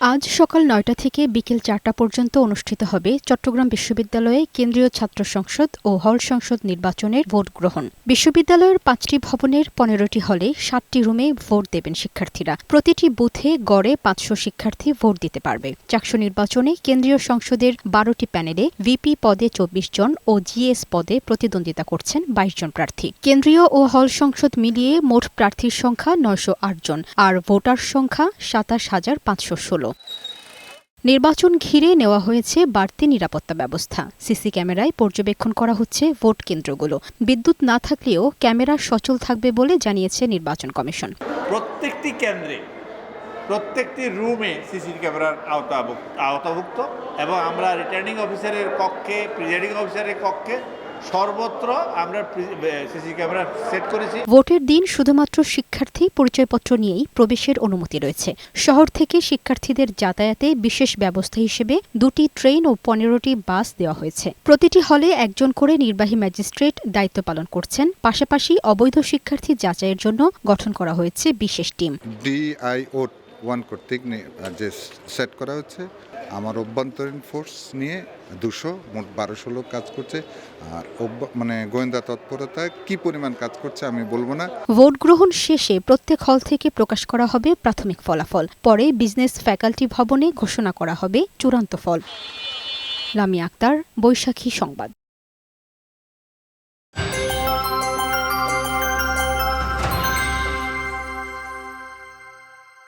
আজ সকাল নয়টা থেকে বিকেল চারটা পর্যন্ত অনুষ্ঠিত হবে চট্টগ্রাম বিশ্ববিদ্যালয়ে কেন্দ্রীয় ছাত্র সংসদ ও হল সংসদ নির্বাচনের ভোট গ্রহণ। বিশ্ববিদ্যালয়ের পাঁচটি ভবনের পনেরোটি হলে সাতটি রুমে ভোট দেবেন শিক্ষার্থীরা। প্রতিটি বুথে গড়ে পাঁচশো শিক্ষার্থী ভোট দিতে পারবে। চাকসু নির্বাচনে কেন্দ্রীয় সংসদের বারোটি প্যানেলে ভিপি পদে চব্বিশ জন ও জিএস পদে প্রতিদ্বন্দ্বিতা করছেন বাইশ জন প্রার্থী। কেন্দ্রীয় ও হল সংসদ মিলিয়ে মোট প্রার্থীর সংখ্যা নয়শো আট জন, আর ভোটার সংখ্যা সাতাশ হাজার পাঁচশো ষোলো। নির্বাচন ঘিরে নেওয়া হয়েছে বাড়তি নিরাপত্তা ব্যবস্থা। সিসি ক্যামেরায় পর্যবেক্ষণ করা হচ্ছে ভোট কেন্দ্রগুলো। বিদ্যুৎ না থাকলেও ক্যামেরা সচল থাকবে বলে জানিয়েছে নির্বাচন কমিশন। প্রত্যেকটি কেন্দ্রে, প্রত্যেকটি রুমে সিসি ক্যামেরার আওতা আওতাভুক্ত এবং আমরা রিটার্নিং অফিসারের কক্ষে প্রিজাইডিং অফিসারের কক্ষে সর্বত্র আমরা সিসি ক্যামেরা সেট করেছি। ভোটের দিন শুধুমাত্র শিক্ষার্থী পরিচয়পত্র নিয়েই প্রবেশের অনুমতি রয়েছে। শহর থেকে শিক্ষার্থীদের যাতায়াতে বিশেষ ব্যবস্থা হিসেবে দুটি ট্রেন ও পনেরোটি বাস দেওয়া হয়েছে। প্রতিটি হলে একজন করে নির্বাহী ম্যাজিস্ট্রেট দায়িত্ব পালন করছেন। পাশাপাশি অবৈধ শিক্ষার্থী যাচাইয়ের জন্য গঠন করা হয়েছে বিশেষ টিম। ডিআইও ওয়ান কর্তৃক যে সেট করা হচ্ছে। আমার অভ্যন্তরীণ ফোর্স নিয়ে দুশো, মোট বারোশো লোক কাজ করছে। আর মানে গোয়েন্দা তৎপরতা কি পরিমাণ কাজ করছে আমি বলব না। ভোট গ্রহণ শেষে প্রত্যেক হল থেকে প্রকাশ করা হবে প্রাথমিক ফলাফল। পরে বিজনেস ফ্যাকাল্টি ভবনে ঘোষণা করা হবে চূড়ান্ত ফল। লামি আক্তার, বৈশাখী সংবাদ।